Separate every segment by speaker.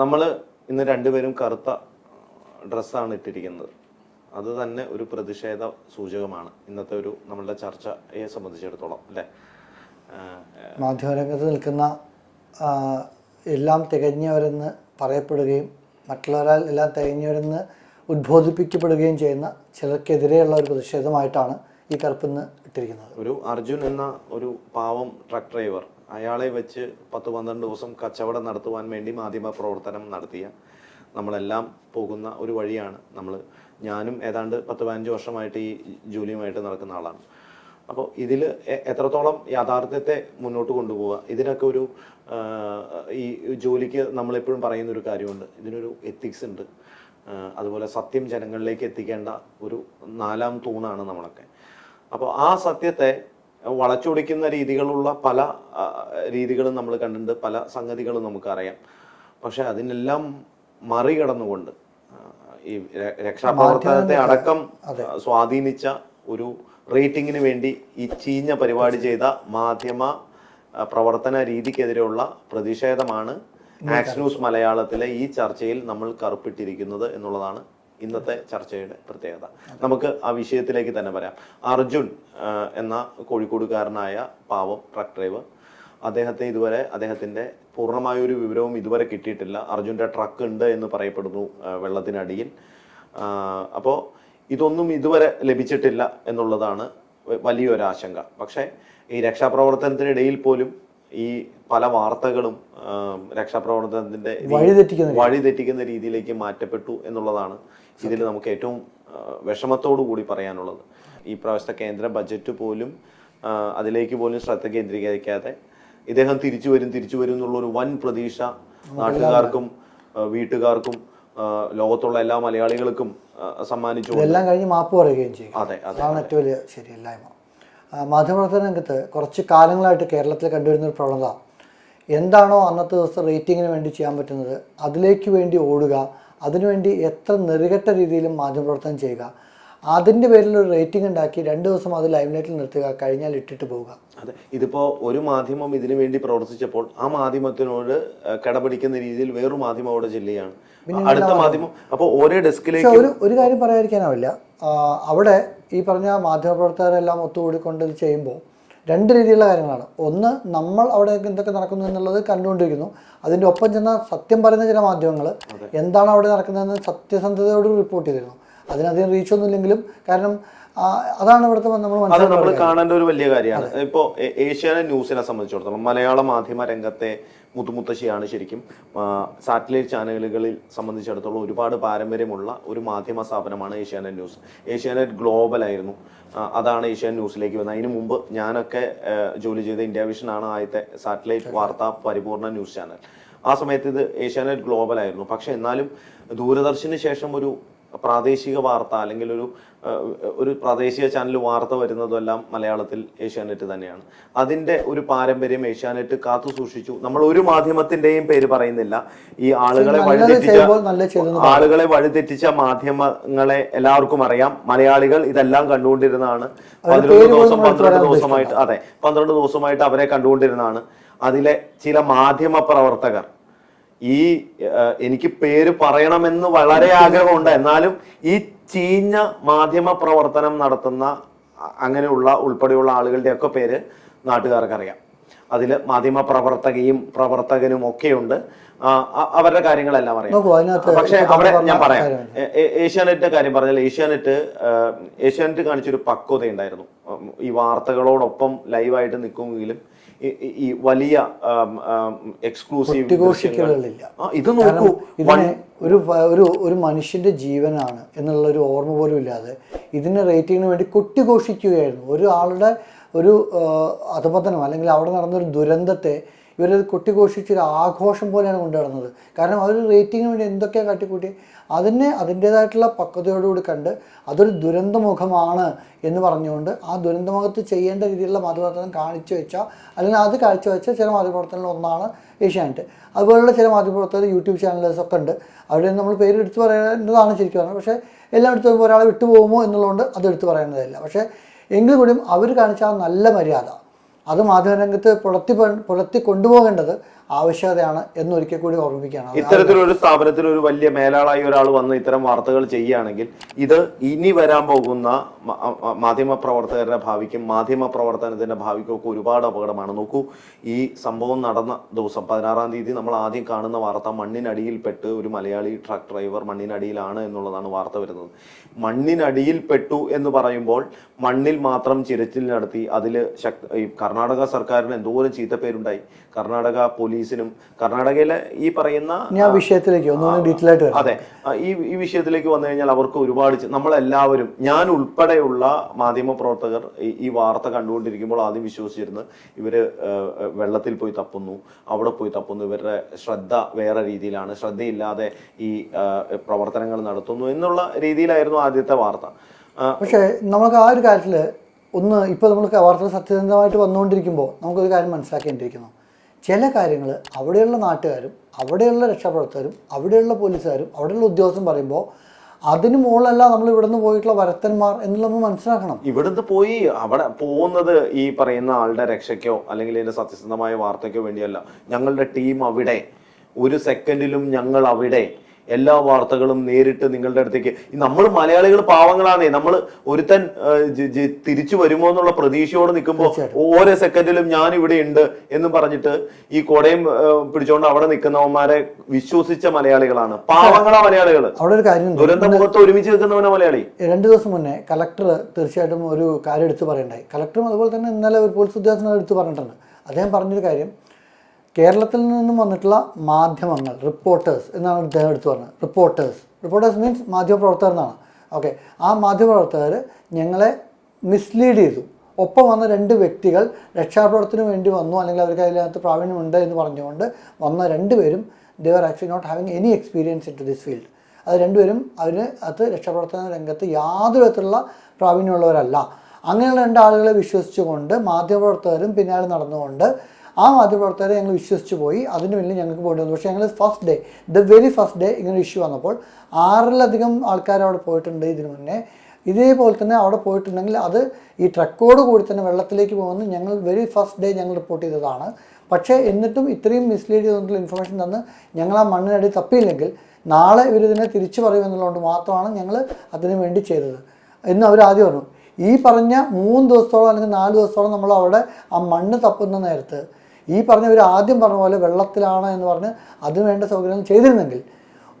Speaker 1: നമ്മൾ ഇന്ന് രണ്ടുപേരും കറുത്ത ഡ്രസ്സാണ് ഇട്ടിരിക്കുന്നത്. അത് തന്നെ ഒരു പ്രതിഷേധ സൂചകമാണ്. ഇന്നത്തെ ഒരു നമ്മളുടെ ചർച്ചയെ സംബന്ധിച്ചിടത്തോളം അല്ലേ?
Speaker 2: മാധ്യമരംഗത്ത് നിൽക്കുന്ന എല്ലാം തികഞ്ഞവരെന്ന് പറയപ്പെടുകയും മറ്റുള്ളവരാൽ എല്ലാം തികഞ്ഞവരെന്ന് ഉദ്ബോധിപ്പിക്കപ്പെടുകയും ചെയ്യുന്ന ചിലർക്കെതിരെയുള്ള ഒരു പ്രതിഷേധമായിട്ടാണ് ഈ കറുപ്പിന്ന് ഇട്ടിരിക്കുന്നത്
Speaker 1: ഒരു അർജുൻ എന്ന ഒരു പാവം ട്രക്ക് ഡ്രൈവർ അയാളെ വെച്ച് പത്ത് പന്ത്രണ്ട് ദിവസം കച്ചവടം നടത്തുവാൻ വേണ്ടി മാധ്യമ പ്രവർത്തനം നടത്തിയ നമ്മളെല്ലാം പോകുന്ന ഒരു വഴിയാണ് നമ്മൾ. ഞാനും ഏതാണ്ട് പത്ത് പതിനഞ്ച് വർഷമായിട്ട് ഈ ജോലിയുമായിട്ട് നടക്കുന്ന ആളാണ്. അപ്പോൾ ഇതിൽ എത്രത്തോളം യാഥാർത്ഥ്യത്തെ മുന്നോട്ട് കൊണ്ടുപോവുക ഇതിനൊക്കെ ഒരു ഈ ജോലിക്ക് നമ്മളെപ്പോഴും പറയുന്ന ഒരു കാര്യമുണ്ട്. ഇതിനൊരു എത്തിക്സ് ഉണ്ട്. അതുപോലെ സത്യം ജനങ്ങളിലേക്ക് എത്തിക്കേണ്ട ഒരു നാലാം തൂണാണ് നമ്മളൊക്കെ. അപ്പോൾ ആ സത്യത്തെ വളച്ചൊടിക്കുന്ന രീതികളുള്ള പല രീതികളും നമ്മൾ കണ്ടിട്ടുണ്ട്. പല സംഗതികളും നമുക്കറിയാം. പക്ഷെ അതിനെല്ലാം മറികടന്നുകൊണ്ട് ഈ രക്ഷാപ്രവർത്തനത്തെ അടക്കം സ്വാധീനിച്ച ഒരു റേറ്റിംഗിന് വേണ്ടി ഈ ചീഞ്ഞ പരിപാടി ചെയ്ത മാധ്യമ പ്രവർത്തന രീതിക്കെതിരെയുള്ള പ്രതിഷേധമാണ് ആക്സ് ന്യൂസ് മലയാളത്തിലെ ഈ ചർച്ചയിൽ നമ്മൾ കറുപ്പിട്ടിരിക്കുന്നത് എന്നുള്ളതാണ് ഇന്നത്തെ ചർച്ചയുടെ പ്രത്യേകത. നമുക്ക് ആ വിഷയത്തിലേക്ക് തന്നെ വരാം. അർജുൻ എന്ന കോഴിക്കോടുകാരനായ പാവം ട്രക്ക് ഡ്രൈവർ അദ്ദേഹത്തെ ഇതുവരെ അദ്ദേഹത്തിന്റെ പൂർണമായ ഒരു വിവരവും ഇതുവരെ കിട്ടിയിട്ടില്ല. അർജുന്റെ ട്രക്ക് ഉണ്ട് എന്ന് പറയപ്പെടുന്നു വെള്ളത്തിനടിയിൽ. അപ്പോൾ ഇതൊന്നും ഇതുവരെ ലഭിച്ചിട്ടില്ല എന്നുള്ളതാണ് വലിയൊരാശങ്ക. പക്ഷേ ഈ രക്ഷാപ്രവർത്തനത്തിനിടയിൽ പോലും ഈ പല വാർത്തകളും രക്ഷാപ്രവർത്തനത്തിന്റെ വഴിതെറ്റിക്കുന്ന
Speaker 2: വഴിതെറ്റിക്കുന്ന
Speaker 1: വഴി തെറ്റിക്കുന്ന രീതിയിലേക്ക് മാറ്റപ്പെട്ടു എന്നുള്ളതാണ് ഇതിൽ നമുക്ക് ഏറ്റവും വിഷമത്തോടു കൂടി പറയാനുള്ളത്. ഈ പ്രാവശ്യത്തെ കേന്ദ്ര ബജറ്റ് പോലും അതിലേക്ക് പോലും ശ്രദ്ധ കേന്ദ്രീകരിക്കാതെ ഇദ്ദേഹം തിരിച്ചു വരും തിരിച്ചു വരും എന്നുള്ള ഒരു വൻ പ്രതീക്ഷ നാട്ടുകാർക്കും വീട്ടുകാർക്കും ലോകത്തുള്ള എല്ലാ മലയാളികൾക്കും സമ്മാനിച്ചു
Speaker 2: എല്ലാം കഴിഞ്ഞ് മാപ്പ് പറയുകയും ചെയ്യും.
Speaker 1: അതെ അതെ
Speaker 2: അതാണ് ഏറ്റവും വലിയ ശരിയല്ലായ്മ. മാധ്യമപ്രവർത്തന രംഗത്ത് കുറച്ച് കാലങ്ങളായിട്ട് കേരളത്തിൽ കണ്ടുവരുന്ന ഒരു പ്രവണത. എന്താണോ അന്നത്തെ ദിവസം റേറ്റിങ്ങിന് വേണ്ടി ചെയ്യാൻ പറ്റുന്നത് അതിലേക്ക് വേണ്ടി ഓടുക അതിനുവേണ്ടി എത്ര നെറുകെട്ട രീതിയിലും മാധ്യമപ്രവർത്തനം ചെയ്യുക അതിന്റെ പേരിൽ ഒരു റേറ്റിംഗ് ഉണ്ടാക്കി രണ്ട് ദിവസം അത് ലൈവ് നൈറ്റിൽ നിർത്തുക കഴിഞ്ഞാൽ ഇട്ടിട്ട് പോവുക.
Speaker 1: അതെ. ഇതിപ്പോൾ ഒരു മാധ്യമം ഇതിനു വേണ്ടി പ്രവർത്തിച്ചപ്പോൾ ആ മാധ്യമത്തിനോട് കടപിടിക്കുന്ന രീതിയിൽ വേറൊരു മാധ്യമം അവിടെ ചെല്ലുകയാണ്. അടുത്ത മാധ്യമം അപ്പോൾ ഒരേ ഡെസ്കിലേക്ക്
Speaker 2: ഒരു ഒരു കാര്യം പറയാതിരിക്കാനാവില്ല. അവിടെ ഈ പറഞ്ഞ മാധ്യമപ്രവർത്തകരെല്ലാം ഒത്തുകൂടിക്കൊണ്ട് ഇത് ചെയ്യുമ്പോൾ രണ്ട് രീതിയിലുള്ള കാര്യങ്ങളാണ്. ഒന്ന് നമ്മൾ അവിടെ എന്തൊക്കെ നടക്കുന്നു എന്നുള്ളത് കണ്ടുകൊണ്ടിരിക്കുന്നു. അതിന്റെ ഒപ്പം ചെന്ന സത്യം പറയുന്ന ചില മാധ്യമങ്ങൾ എന്താണ് അവിടെ നടക്കുന്നതെന്ന് സത്യസന്ധതയോട് റിപ്പോർട്ട് ചെയ്തിരുന്നു. അതിനധികം റീച്ച് ഇല്ലെങ്കിലും കാരണം അതാണ് ഇവിടുത്തെ നമ്മൾ
Speaker 1: അത് നമ്മൾ കാണേണ്ട ഒരു വലിയ കാര്യമാണ്. ഇപ്പോ ഏ- ഏഷ്യാനെറ്റ് ന്യൂസിനെ സംബന്ധിച്ചിടത്തോളം മലയാള മാധ്യമ രംഗത്തെ മുത്തുമുത്തശ്ശിയാണ് ശരിക്കും സാറ്റലൈറ്റ് ചാനലുകളിൽ സംബന്ധിച്ചിടത്തോളം ഒരുപാട് പാരമ്പര്യമുള്ള ഒരു മാധ്യമ സ്ഥാപനമാണ് ഏഷ്യാനെറ്റ് ന്യൂസ്. ഏഷ്യാനെറ്റ് ഗ്ലോബൽ ആയിരുന്നു. അതാണ് ഏഷ്യാനെറ്റ് ന്യൂസിലേക്ക് വന്നത് അതിനു മുമ്പ് ഞാനൊക്കെ ജോലി ചെയ്ത ഇന്ത്യ വിഷൻ ആണ് ആദ്യത്തെ സാറ്റലൈറ്റ് വാർത്താ പരിപൂർണ ന്യൂസ് ചാനൽ. ആ സമയത്ത് ഇത് ഏഷ്യാനെറ്റ് ഗ്ലോബൽ ആയിരുന്നു. പക്ഷെ എന്നാലും ദൂരദർശന് ശേഷം ഒരു പ്രാദേശിക വാർത്ത അല്ലെങ്കിൽ ഒരു ഒരു പ്രാദേശിക ചാനൽ വാർത്ത വരുന്നതെല്ലാം മലയാളത്തിൽ ഏഷ്യാനെറ്റ് തന്നെയാണ്. അതിന്റെ ഒരു പാരമ്പര്യം ഏഷ്യാനെറ്റ് കാത്തു സൂക്ഷിച്ചു. നമ്മൾ ഒരു മാധ്യമത്തിന്റെയും പേര് പറയുന്നില്ല. ഈ ആളുകളെ വഴിതെറ്റിച്ച ആളുകളെ വഴിതെറ്റിച്ച മാധ്യമങ്ങളെ എല്ലാവർക്കും അറിയാം. മലയാളികൾ ഇതെല്ലാം കണ്ടുകൊണ്ടിരുന്നതാണ്. പന്ത്രണ്ട് ദിവസം പന്ത്രണ്ട് ദിവസമായിട്ട് അതെ പന്ത്രണ്ട് ദിവസമായിട്ട് അവരെ കണ്ടുകൊണ്ടിരുന്നതാണ്. അതിലെ ചില മാധ്യമ പ്രവർത്തകർ ഈ എനിക്ക് പേര് പറയണമെന്ന് വളരെ ആഗ്രഹമുണ്ട്. എന്നാലും ഈ ചീഞ്ഞ മാധ്യമ പ്രവർത്തനം നടത്തുന്ന അങ്ങനെയുള്ള ഉൾപ്പെടെയുള്ള ആളുകളുടെയൊക്കെ പേര് നാട്ടുകാർക്ക് അറിയാം അതിൽ മാധ്യമ പ്രവർത്തകയും പ്രവർത്തകനും ഒക്കെയുണ്ട്. ഉണ്ട് അവരുടെ കാര്യങ്ങളെല്ലാം അറിയാം. പക്ഷേ അവിടെ ഞാൻ പറയാം.
Speaker 2: കാര്യമാണ്.
Speaker 1: ഏ- ഏ- ഏഷ്യാനെറ്റിന്റെ കാര്യം പറഞ്ഞാൽ ഏഷ്യാനെറ്റ് ഏഷ്യാനെറ്റ് കാണിച്ചൊരു പക്വത ഉണ്ടായിരുന്നു ഈ വാർത്തകളോടൊപ്പം ലൈവായിട്ട് നിൽക്കുമെങ്കിലും ഈ- വലിയ എക്സ്ക്ലൂസീവ് ഇത് നോക്കൂ.
Speaker 2: ഇതിനെ ഒരു ഒരു ഒരു മനുഷ്യന്റെ ജീവനാണ് എന്നുള്ള ഒരു ഓർമ്മ പോലും ഇല്ലാതെ ഇതിന്റെ റേറ്റിങ്ങിന് വേണ്ടി കൊട്ടിഘോഷിക്കുകയായിരുന്നു. ഒരാളുടെ ഒരു അധപതനം അല്ലെങ്കിൽ അവിടെ നടന്നൊരു ദുരന്തത്തെ ഇവരത് കൊട്ടിഘോഷിച്ചൊരു ആഘോഷം പോലെയാണ് കൊണ്ടു നടന്നത് കാരണം അതൊരു റേറ്റിങ്ങിന് വേണ്ടി എന്തൊക്കെയാണ് കാട്ടിക്കൂട്ടി? അതിനെ അതിന്റേതായിട്ടുള്ള പക്വതയോടുകൂടി കണ്ട് അതൊരു ദുരന്തമുഖമാണ് എന്ന് പറഞ്ഞുകൊണ്ട് ആ ദുരന്തമുഖത്ത് ചെയ്യേണ്ട രീതിയിലുള്ള മാധ്യമപ്രവർത്തനം കാണിച്ചു വെച്ച അല്ലെങ്കിൽ അത് കാഴ്ചവെച്ച ചില മാധ്യമപ്രവർത്തനങ്ങളിൽ ഒന്നാണ് ഏഷ്യാനെറ്റ്. അതുപോലുള്ള ചില മാധ്യമപ്രവർത്തകർ യൂട്യൂബ് ചാനൽസ് ഒക്കെ ഉണ്ട്. അവിടെ നമ്മൾ പേര് എടുത്തു പറയേണ്ടതാണ് ശരിക്കും പറഞ്ഞത് പക്ഷേ എല്ലാം എടുത്തു വരുമ്പോൾ ഒരാളെ വിട്ടുപോകുമോ എന്നുള്ളതുകൊണ്ട് അത് എടുത്തു പറയേണ്ടതല്ല പക്ഷേ എങ്കിൽ കൂടിയും അവർ കാണിച്ച നല്ല മര്യാദ അത് മാധ്യമരംഗത്ത് പുലർത്തി പുലർത്തി കൊണ്ടുപോകേണ്ടത് ആവശ്യകതയാണ് എന്നൊരിക്കൽ കൂടി ഓർമ്മിപ്പിക്കുകയാണ്. അത്
Speaker 1: ഇത്തരത്തിലൊരു സ്ഥാപനത്തിൽ ഒരു വലിയ മേലാളായി ഒരാൾ വന്ന് ഇത്തരം വാർത്തകൾ ചെയ്യുകയാണെങ്കിൽ ഇത് ഇനി വരാൻ പോകുന്ന മാധ്യമ പ്രവർത്തകരുടെ ഭാവിക്കും മാധ്യമ പ്രവർത്തനത്തിന്റെ ഭാവിക്കും ഒക്കെ ഒരുപാട് അപകടമാണ്. നോക്കൂ ഈ സംഭവം നടന്ന ദിവസം പതിനാറാം തീയതി നമ്മൾ ആദ്യം കാണുന്ന വാർത്ത മണ്ണിനടിയിൽപ്പെട്ട് ഒരു മലയാളി ട്രക്ക് ഡ്രൈവർ മണ്ണിനടിയിലാണ് എന്നുള്ളതാണ് വാർത്ത വരുന്നത്. മണ്ണിനടിയിൽപ്പെട്ടു എന്ന് പറയുമ്പോൾ മണ്ണിൽ മാത്രം ചിരച്ചിൽ നടത്തി അതിൽ ശക്ത കർണാടക സർക്കാരിന് എന്തോരം ചീത്തപ്പേരുണ്ടായി. കർണാടക പോലീസിനും കർണാടകയിലെ ഈ പറയുന്ന
Speaker 2: ഞാൻ വിഷയത്തിലേക്ക് ഡീറ്റെയിൽ ആയിട്ട്
Speaker 1: അതെ ഈ ഈ വിഷയത്തിലേക്ക് വന്നു കഴിഞ്ഞാൽ അവർക്ക് ഒരുപാട് നമ്മളെല്ലാവരും ഞാൻ ഉൾപ്പെടെയുള്ള മാധ്യമ പ്രവർത്തകർ ഈ വാർത്ത കണ്ടുകൊണ്ടിരിക്കുമ്പോൾ ആദ്യം വിശ്വസിച്ചിരുന്നു ഇവർ വെള്ളത്തിൽ പോയി തപ്പുന്നു അവിടെ പോയി തപ്പുന്നു ഇവരുടെ ശ്രദ്ധ വേറെ രീതിയിലാണ് ശ്രദ്ധയില്ലാതെ ഈ പ്രവർത്തനങ്ങൾ നടത്തുന്നു എന്നുള്ള രീതിയിലായിരുന്നു ആദ്യത്തെ വാർത്ത.
Speaker 2: പക്ഷേ നമുക്ക് ആ ഒരു കാര്യത്തിൽ ഒന്ന് ഇപ്പോൾ നമ്മൾ വാർത്തകൾ സത്യസന്ധമായിട്ട് വന്നുകൊണ്ടിരിക്കുമ്പോൾ നമുക്കൊരു കാര്യം മനസ്സിലാക്കേണ്ടിയിരിക്കുന്നു. ചില കാര്യങ്ങൾ അവിടെയുള്ള നാട്ടുകാരും അവിടെയുള്ള രക്ഷാപ്രവർത്തകരും അവിടെയുള്ള പോലീസുകാരും അവിടെയുള്ള ഉദ്യോഗസ്ഥരും പറയുമ്പോൾ അതിന് മുകളിലല്ല നമ്മൾ ഇവിടുന്ന് പോയിട്ടുള്ള വരത്തന്മാർ എന്നുള്ള നമ്മൾ മനസ്സിലാക്കണം.
Speaker 1: ഇവിടുന്ന് പോയി അവിടെ പോകുന്നത് ഈ പറയുന്ന ആളുടെ രക്ഷയ്ക്കോ അല്ലെങ്കിൽ ഇതിന്റെ സത്യസന്ധമായ വാർത്തയ്ക്കോ വേണ്ടിയല്ല. ഞങ്ങളുടെ ടീം അവിടെ. ഒരു സെക്കൻഡിലും ഞങ്ങൾ അവിടെ. എല്ലാ വാർത്തകളും നേരിട്ട് നിങ്ങളുടെ അടുത്തേക്ക്. നമ്മൾ മലയാളികൾ പാവങ്ങളാണേ നമ്മൾ ഒരുത്തൻ തിരിച്ചു വരുമോ എന്നുള്ള പ്രതീക്ഷയോട് നിൽക്കുമ്പോൾ ഓരോ സെക്കൻഡിലും ഞാൻ ഇവിടെ ഉണ്ട് എന്ന് പറഞ്ഞിട്ട് ഈ കൊടയും പിടിച്ചോണ്ട് അവിടെ നിൽക്കുന്നവന്മാരെ വിശ്വസിച്ച മലയാളികളാണ്. പാവങ്ങളാ മലയാളികൾ
Speaker 2: അവിടെ ഒരു കാര്യമുണ്ട്.
Speaker 1: ദുരന്ത മുഖത്ത് ഒരുമിച്ച് നിൽക്കുന്നവനാ മലയാളി.
Speaker 2: രണ്ടു ദിവസം മുന്നേ കളക്ടർ തീർച്ചയായിട്ടും ഒരു കാര്യം എടുത്തു പറയണ്ടായി. കളക്ടറും അതുപോലെ തന്നെ ഇന്നലെ ഒരു പോലീസ് ഉദ്യോഗസ്ഥനെടുത്ത് എടുത്തു പറഞ്ഞിട്ടുണ്ട്. അദ്ദേഹം പറഞ്ഞൊരു കാര്യം കേരളത്തിൽ നിന്നും വന്നിട്ടുള്ള മാധ്യമങ്ങൾ റിപ്പോർട്ടേഴ്സ് എന്നാണ് അദ്ദേഹം എടുത്തു പറഞ്ഞത്. റിപ്പോർട്ടേഴ്സ് റിപ്പോർട്ടേഴ്സ് മീൻസ് മാധ്യമപ്രവർത്തകർ എന്നാണ്. ഓക്കെ ആ മാധ്യമപ്രവർത്തകർ ഞങ്ങളെ മിസ്ലീഡ് ചെയ്തു. ഒപ്പം വന്ന രണ്ട് വ്യക്തികൾ രക്ഷാപ്രവർത്തനത്തിന് വേണ്ടി വന്നു അല്ലെങ്കിൽ അവർക്ക് അതിനകത്ത് പ്രാവീണ്യമുണ്ട് എന്ന് പറഞ്ഞുകൊണ്ട് വന്ന രണ്ടുപേരും they are actually not having any experience in to this field അത് രണ്ടുപേരും അതിന് അത് രക്ഷാപ്രവർത്തന രംഗത്ത് യാതൊരു വിധത്തിലുള്ള പ്രാവീണ്യമുള്ളവരല്ല. അങ്ങനെയുള്ള രണ്ട് ആളുകളെ വിശ്വസിച്ചുകൊണ്ട് മാധ്യമപ്രവർത്തകരും പിന്നാലെ നടന്നുകൊണ്ട് ആ മാധ്യമപ്രവർത്തകരെ ഞങ്ങൾ വിശ്വസിച്ച് പോയി. അതിന് വേണ്ടി ഞങ്ങൾക്ക് പോയിട്ട് വന്നു. പക്ഷേ ഞങ്ങൾ first day the very first day ഇങ്ങനെ ഇഷ്യൂ വന്നപ്പോൾ ആറിലധികം ആൾക്കാർ അവിടെ പോയിട്ടുണ്ട് ഇതിനു മുന്നേ. ഇതേപോലെ തന്നെ അവിടെ പോയിട്ടുണ്ടെങ്കിൽ അത് ഈ ട്രക്കോട് കൂടി തന്നെ വെള്ളത്തിലേക്ക് പോകുമെന്ന് ഞങ്ങൾ വെരി ഫസ്റ്റ് ഡേ ഞങ്ങൾ റിപ്പോർട്ട് ചെയ്തതാണ്. പക്ഷേ എന്നിട്ടും ഇത്രയും മിസ്ലീഡ് ചെയ്തുകൊണ്ടുള്ള ഇൻഫർമേഷൻ തന്ന് ഞങ്ങൾ ആ മണ്ണിനടി തപ്പിയില്ലെങ്കിൽ നാളെ ഇവരിതിനെ തിരിച്ചു പറയുമെന്നുള്ളതുകൊണ്ട് മാത്രമാണ് ഞങ്ങൾ അതിനു വേണ്ടി ചെയ്തത്. എന്ന് അവർ ആദ്യം പറഞ്ഞു. ഈ പറഞ്ഞ മൂന്ന് ദിവസത്തോളം അല്ലെങ്കിൽ നാല് ദിവസത്തോളം നമ്മൾ അവിടെ ആ മണ്ണ് തപ്പുന്ന നേരത്ത് ഈ പറഞ്ഞ ഇവർ ആദ്യം പറഞ്ഞ പോലെ വെള്ളത്തിലാണ് എന്ന് പറഞ്ഞ് അതിന് വേണ്ട സൗകര്യങ്ങൾ ചെയ്തിരുന്നെങ്കിൽ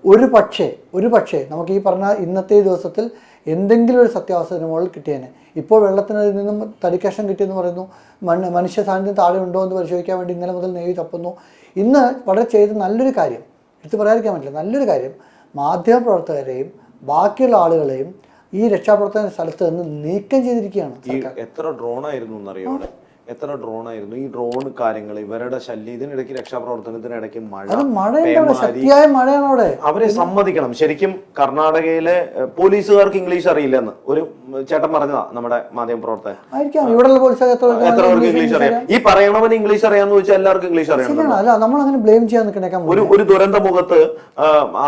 Speaker 2: ഒരു പക്ഷേ ഒരു പക്ഷേ നമുക്ക് ഈ പറഞ്ഞ ഇന്നത്തെ ദിവസത്തിൽ എന്തെങ്കിലും ഒരു സത്യാവസ്ഥ മുകളിൽ കിട്ടിയേനെ. ഇപ്പോൾ വെള്ളത്തിന് നിന്നും തടിക്കഷം കിട്ടിയെന്ന് പറയുന്നു. മണ്ണ് മനുഷ്യ സാന്നിധ്യം താഴെ ഉണ്ടോ എന്ന് പരിശോധിക്കാൻ വേണ്ടി ഇന്നലെ മുതൽ നെയ്യ് തപ്പുന്നു. ഇന്ന് വളരെ ചെയ്ത നല്ലൊരു കാര്യം എടുത്ത് പറയാതിരിക്കാൻ പറ്റില്ല നല്ലൊരു കാര്യം മാധ്യമപ്രവർത്തകരെയും ബാക്കിയുള്ള ആളുകളെയും ഈ രക്ഷാപ്രവർത്തന സ്ഥലത്ത് നിന്ന് നീക്കം ചെയ്തിരിക്കുകയാണ്
Speaker 1: എത്ര ഡ്രോൺ ആയിരുന്നു എന്നറിയാം എത്ര ഡ്രോൺ ആയിരുന്നു? ഈ ഡ്രോൺ കാര്യങ്ങൾ ഇവരുടെ ശല്യം ഇതിനിടയ്ക്ക് രക്ഷാപ്രവർത്തനത്തിനിടയ്ക്ക് മഴ.
Speaker 2: ശക്തിയായ മഴയാണ് അവിടെ.
Speaker 1: അവരെ സമ്മതിക്കണം. ശരിക്കും കർണാടകയിലെ പോലീസുകാർക്ക് ഇംഗ്ലീഷ് അറിയില്ലെന്ന്. ഒരു ചേട്ടൻ പറഞ്ഞതാ നമ്മുടെ മാധ്യമ പ്രവർത്തകൻ.
Speaker 2: ഇവിടെയുള്ള എത്ര
Speaker 1: പേർക്ക് ഇംഗ്ലീഷ് അറിയാം? ഈ പറയണവന് ഇംഗ്ലീഷ് അറിയാന്ന് വെച്ചാൽ എല്ലാവർക്കും ഇംഗ്ലീഷ് അറിയണം
Speaker 2: അല്ല നമ്മൾ അങ്ങനെ ബ്ലെയിം ചെയ്യാൻ
Speaker 1: ഒരു ഒരു ദുരന്ത മുഖത്ത്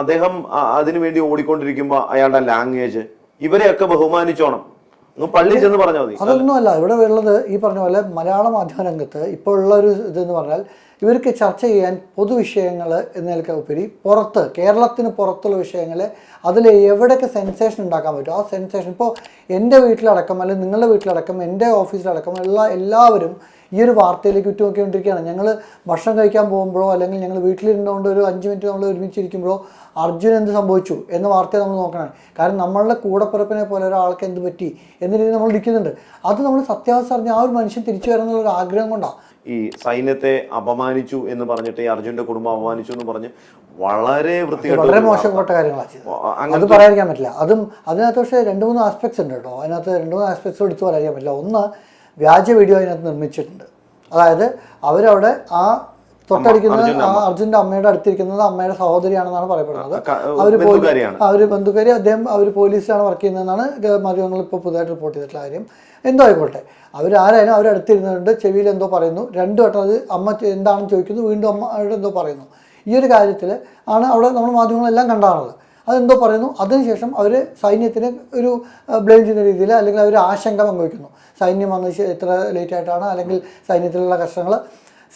Speaker 1: അദ്ദേഹം അതിനുവേണ്ടി അതിനു വേണ്ടി ഓടിക്കൊണ്ടിരിക്കുമ്പോ അയാളുടെ ലാംഗ്വേജ് ഇവരെയൊക്കെ ബഹുമാനിച്ചോണം. അങ്ങ് പള്ളി ചെന്ന് പറഞ്ഞാൽ മതി.
Speaker 2: അതൊന്നുമല്ല ഇവിടെ ഉള്ളത് ഈ പറഞ്ഞ പോലെ മലയാള മാധ്യമ രംഗത്ത് ഇപ്പോൾ ഉള്ള ഒരു ഇതെന്ന് പറഞ്ഞാൽ ഇവർക്ക് ചർച്ച ചെയ്യാൻ പൊതുവിഷയങ്ങൾ എന്നതിലൊക്കെ ഉപരി പുറത്ത് കേരളത്തിന് പുറത്തുള്ള വിഷയങ്ങൾ അതിൽ എവിടെയൊക്കെ സെൻസേഷൻ ഉണ്ടാക്കാൻ പറ്റും? ആ സെൻസേഷൻ ഇപ്പോൾ എന്റെ വീട്ടിലടക്കം അല്ലെങ്കിൽ നിങ്ങളുടെ വീട്ടിലടക്കം എന്റെ ഓഫീസിലടക്കം എല്ലാ എല്ലാവരും ഈ ഒരു വാർത്തയിലേക്ക് ഉറ്റുനോക്കിക്കൊണ്ടിരിക്കുകയാണ്. ഞങ്ങൾ ഭക്ഷണം കഴിക്കാൻ പോകുമ്പോഴോ അല്ലെങ്കിൽ ഞങ്ങൾ വീട്ടിലിരുന്നുകൊണ്ട് ഒരു അഞ്ച് മിനിറ്റ് നമ്മൾ ഒരുമിച്ചിരിക്കുമ്പോഴോ അർജുൻ എന്ത് സംഭവിച്ചു എന്ന വാർത്തയെ നമ്മൾ നോക്കണം. കാരണം നമ്മളുടെ കൂടപ്പിറപ്പിനെ പോലെ ഒരാൾക്ക് എന്ത് പറ്റി എന്ന രീതിയിൽ നമ്മൾ ഇരിക്കുന്നുണ്ട്. അത് നമ്മൾ സത്യാവസ്ഥ അറിഞ്ഞ് ആ ഒരു മനുഷ്യൻ തിരിച്ചു വരണം ഒരു ആഗ്രഹം കൊണ്ടാണ്
Speaker 1: ഈ സൈന്യത്തെ അപമാനിച്ചു എന്ന് പറഞ്ഞിട്ട് ഈ അർജുന്റെ കുടുംബം അപമാനിച്ചു എന്ന് പറഞ്ഞ് വളരെ വൃത്തികെട്ട
Speaker 2: വളരെ മോശപ്പെട്ട കാര്യങ്ങളാണ്. അത് പറയാതിരിക്കാൻ പറ്റില്ല. അതും അതിനകത്ത് പക്ഷേ രണ്ട് മൂന്ന് ആസ്പെക്ട്സ് ഉണ്ട് കേട്ടോ. അതിനകത്ത് രണ്ട് മൂന്ന് ആസ്പെക്ട്സ് എടുത്ത് പറയാൻ പറ്റില്ല. ഒന്ന് വ്യാജ വീഡിയോ അതിനകത്ത് നിർമ്മിച്ചിട്ടുണ്ട്. അതായത് അവരവിടെ ആ തൊട്ടടിക്കുന്നത്
Speaker 1: അർജുന്റെ
Speaker 2: ആ അമ്മയുടെ അടുത്തിരിക്കുന്നത് അമ്മയുടെ സഹോദരിയാണെന്നാണ് പറയപ്പെടുന്നത്. അവർ അവർ ബന്ധുക്കാരി അദ്ദേഹം അവർ പോലീസിലാണ് വർക്ക് ചെയ്യുന്നതെന്നാണ് മാധ്യമങ്ങൾ ഇപ്പോൾ പുതുതായിട്ട് റിപ്പോർട്ട് ചെയ്തിട്ടുള്ള കാര്യം. എന്തോ ആയിക്കോട്ടെ. അവരാരായാലും അവരടുത്തിരുന്നുണ്ട് ചെവിയിൽ എന്തോ പറയുന്നു. രണ്ടു വട്ടം അത് അമ്മ എന്താണെന്ന് ചോദിക്കുന്നു. വീണ്ടും അമ്മ എന്തോ പറയുന്നു. ഈ ഒരു കാര്യത്തിൽ ആണ് അവിടെ നമ്മൾ മാധ്യമങ്ങളെല്ലാം കണ്ടാണത് അതെന്തോ പറയുന്നു. അതിനുശേഷം അവർ സൈന്യത്തിന് ഒരു ബ്ലെയിം ചെയ്യുന്ന രീതിയിൽ അല്ലെങ്കിൽ അവർ ആശങ്ക പങ്കുവയ്ക്കുന്നു. സൈന്യം വന്ന് എത്ര ലേറ്റ് ആയിട്ടാണ് അല്ലെങ്കിൽ സൈന്യത്തിലുള്ള കഷ്ടങ്ങൾ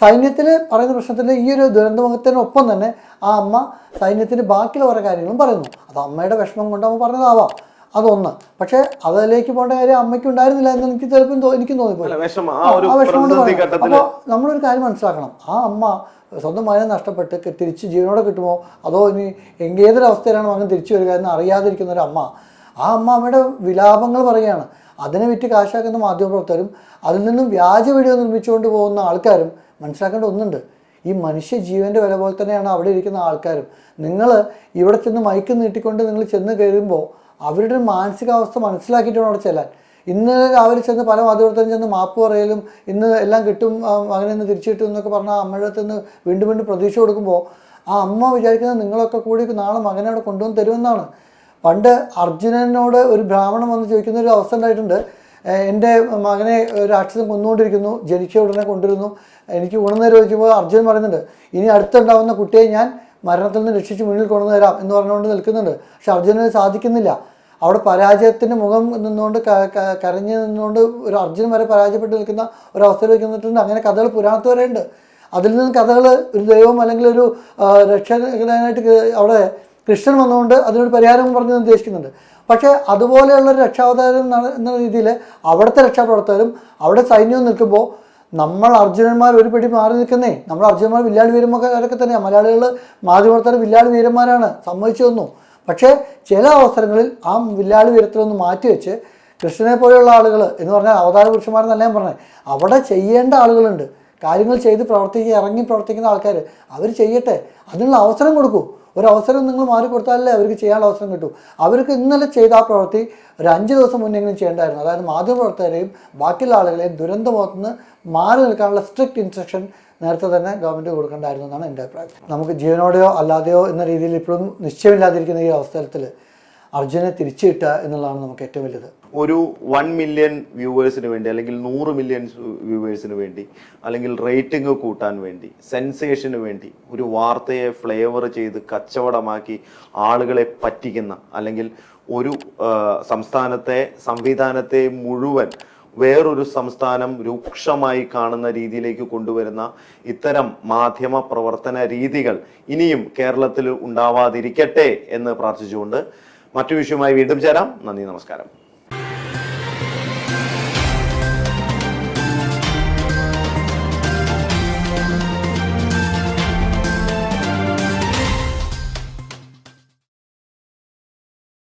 Speaker 2: സൈന്യത്തിൽ പറയുന്ന പ്രശ്നത്തിൽ ഈ ഒരു ദുരന്തമുഖത്തിനൊപ്പം തന്നെ ആ അമ്മ സൈന്യത്തിന് ബാക്കിയുള്ള കുറേ കാര്യങ്ങളും പറയുന്നു. അത് അമ്മയുടെ വിഷമം കൊണ്ട് അമ്മ പറഞ്ഞതാവാം. അതൊന്ന്. പക്ഷേ അതിലേക്ക് പോകേണ്ട കാര്യം അമ്മയ്ക്ക് ഉണ്ടായിരുന്നില്ല എന്ന് എനിക്ക് ചിലപ്പോൾ എനിക്കും തോന്നിപ്പോയി.
Speaker 1: ആ
Speaker 2: വിഷമം കൊണ്ട് അപ്പോൾ നമ്മളൊരു കാര്യം മനസ്സിലാക്കണം. ആ അമ്മ സ്വന്തം മകനെ നഷ്ടപ്പെട്ട് തിരിച്ച് ജീവനോടെ കിട്ടുമോ? അതോ ഇനി എങ്കേതൊരവസ്ഥയിലാണ് മകൻ തിരിച്ചു വരിക എന്ന് അറിയാതിരിക്കുന്ന ഒരു അമ്മ? ആ അമ്മ അമ്മയുടെ വിലാപങ്ങൾ പറയുകയാണ്. അതിനെ വിറ്റ് കാശാക്കുന്ന മാധ്യമപ്രവർത്തകരും അതിൽ നിന്നും വ്യാജ വീഡിയോ നിർമ്മിച്ചുകൊണ്ട് പോകുന്ന ആൾക്കാരും മനസ്സിലാക്കേണ്ട ഒന്നുണ്ട് ഈ മനുഷ്യ ജീവന്റെ വില പോലെ തന്നെയാണ് അവിടെ ഇരിക്കുന്ന ആൾക്കാരും. നിങ്ങൾ ഇവിടെ ചെന്ന് മൈക്ക് നീട്ടിക്കൊണ്ട് നിങ്ങൾ ചെന്ന് കയറുമ്പോൾ അവരുടെ മാനസികാവസ്ഥ മനസ്സിലാക്കിയിട്ട് വേണം അവിടെ ചെല്ലാൻ. ഇന്ന് രാവിലെ ചെന്ന് പല മാധ്യമത്തിനും ചെന്ന് മാപ്പ് പറയലും ഇന്ന് എല്ലാം കിട്ടും അങ്ങനെ ഒന്ന് തിരിച്ചു കിട്ടും എന്നൊക്കെ പറഞ്ഞാൽ അമ്മയുടെ നിന്ന് വീണ്ടും വീണ്ടും പ്രതീക്ഷ കൊടുക്കുമ്പോൾ ആ അമ്മ വിചാരിക്കുന്നത് നിങ്ങളൊക്കെ കൂടി നാളെ മകനെ അവിടെ കൊണ്ടുവന്ന് തരുമെന്നാണ്. പണ്ട് അർജുനനോട് ഒരു ബ്രാഹ്മണൻ വന്ന് ചോദിക്കുന്ന ഒരു അവസ്ഥ ഉണ്ടായിട്ടുണ്ട്. എന്റെ മകനെ ഒരു രാക്ഷസൻ കൊന്നുകൊണ്ടിരിക്കുന്നു ജനിച്ച ഉടനെ കൊണ്ടിരുന്നു എനിക്ക് ഗുണനേരം ചോദിക്കുമ്പോൾ അർജുൻ പറയുന്നുണ്ട് ഇനി അടുത്തുണ്ടാവുന്ന കുട്ടിയെ ഞാൻ മരണത്തിൽ നിന്ന് രക്ഷിച്ച് മുന്നിൽ കൊണ്ടുവന്ന് തരാം എന്ന് പറഞ്ഞുകൊണ്ട് നിൽക്കുന്നുണ്ട്. പക്ഷെ അർജുനന് സാധിക്കുന്നില്ല. അവിടെ പരാജയത്തിന്റെ മുഖം നിന്നുകൊണ്ട് കരഞ്ഞ് നിന്നുകൊണ്ട് ഒരു അർജുൻ വരെ പരാജയപ്പെട്ട് നിൽക്കുന്ന ഒരു അവസ്ഥയിൽ വയ്ക്കുന്നിട്ടുണ്ട് അങ്ങനെ കഥകൾ പുരാണത്ത് വരെ ഉണ്ട് അതിൽ നിന്ന് കഥകൾ ഒരു ദൈവം അല്ലെങ്കിൽ ഒരു രക്ഷകനായിട്ട് അവിടെ കൃഷ്ണൻ വന്നുകൊണ്ട് അതിനൊരു പരിഹാരം പറഞ്ഞ് ഉദ്ദേശിക്കുന്നുണ്ട്. പക്ഷേ അതുപോലെയുള്ള രക്ഷാവതാരം എന്ന- രീതിയിൽ അവിടുത്തെ രക്ഷാപ്രവർത്തകരും അവിടെ സൈന്യവും നിൽക്കുമ്പോൾ നമ്മൾ അർജുനന്മാർ ഒരു പിടി മാറി നിൽക്കുന്നേ. നമ്മൾ അർജുനന്മാർ വില്ലാളി വീരന്മാരൊക്കെ തന്നെയാണ് മലയാളികൾ മാധ്യമപ്രവർത്തകർ വില്ലാളി വീരന്മാരാണ്. സമ്മതിച്ചു തന്നു. പക്ഷേ ചില അവസരങ്ങളിൽ ആ വില്ലാളി വീരത്തിലൊന്ന് മാറ്റിവെച്ച് കൃഷ്ണനെ പോലെയുള്ള ആളുകൾ എന്ന് പറഞ്ഞാൽ അവതാര പുരുഷന്മാരെന്നല്ല ഞാൻ പറഞ്ഞത് അവിടെ ചെയ്യേണ്ട ആളുകളുണ്ട്. കാര്യങ്ങൾ ചെയ്ത് പ്രവർത്തിക്കുക ഇറങ്ങി പ്രവർത്തിക്കുന്ന ആൾക്കാർ അവർ ചെയ്യട്ടെ. അതിനുള്ള അവസരം കൊടുക്കൂ. ഒരു അവസരം നിങ്ങൾ മാറി കൊടുത്താലേ അവർക്ക് ചെയ്യാനുള്ള അവസരം കിട്ടൂ. അവർക്ക് ഇന്നലെ ചെയ്ത ആ പ്രവൃത്തി ഒരു അഞ്ച് ദിവസം മുന്നെങ്കിലും ചെയ്യേണ്ടായിരുന്നു. അതായത് മാധ്യമപ്രവർത്തകരെയും ബാക്കിയുള്ള ആളുകളെയും ദുരന്തമുഖത്ത് നിന്ന് മാറി നിൽക്കാനുള്ള സ്ട്രിക്റ്റ് ഇൻസ്ട്രക്ഷൻ നേരത്തെ തന്നെ ഗവൺമെന്റ് കൊടുക്കേണ്ടായിരുന്നു എന്നാണ് എന്റെ അഭിപ്രായം. നമുക്ക് ജീവനോടെയോ അല്ലാതെയോ എന്ന രീതിയിൽ ഇപ്പോഴും നിശ്ചയമില്ലാതിരിക്കുന്ന ഈ അവസരത്തിൽ അർജുനെ തിരിച്ചു കിട്ടുക എന്നുള്ളതാണ് നമുക്ക് ഏറ്റവും വലുത്
Speaker 1: ഒരു വൺ മില്യൺ വ്യൂവേഴ്സിന് വേണ്ടി അല്ലെങ്കിൽ നൂറ് മില്യൺ വ്യൂവേഴ്സിന് വേണ്ടി അല്ലെങ്കിൽ റേറ്റിംഗ് കൂട്ടാൻ വേണ്ടി സെൻസേഷന് വേണ്ടി ഒരു വാർത്തയെ ഫ്ലേവർ ചെയ്ത് കച്ചവടമാക്കി ആളുകളെ പറ്റിക്കുന്ന അല്ലെങ്കിൽ ഒരു സംസ്ഥാനത്തെ സംവിധാനത്തെ മുഴുവൻ വേറൊരു സംസ്ഥാനം രൂക്ഷമായി കാണുന്ന രീതിയിലേക്ക് കൊണ്ടുവരുന്ന ഇത്തരം മാധ്യമ പ്രവർത്തന രീതികൾ ഇനിയും കേരളത്തിൽ ഉണ്ടാവാതിരിക്കട്ടെ എന്ന് പ്രാർത്ഥിച്ചുകൊണ്ട് മറ്റു വിഷയവുമായി വീണ്ടും ചേരാം. നന്ദി നമസ്കാരം.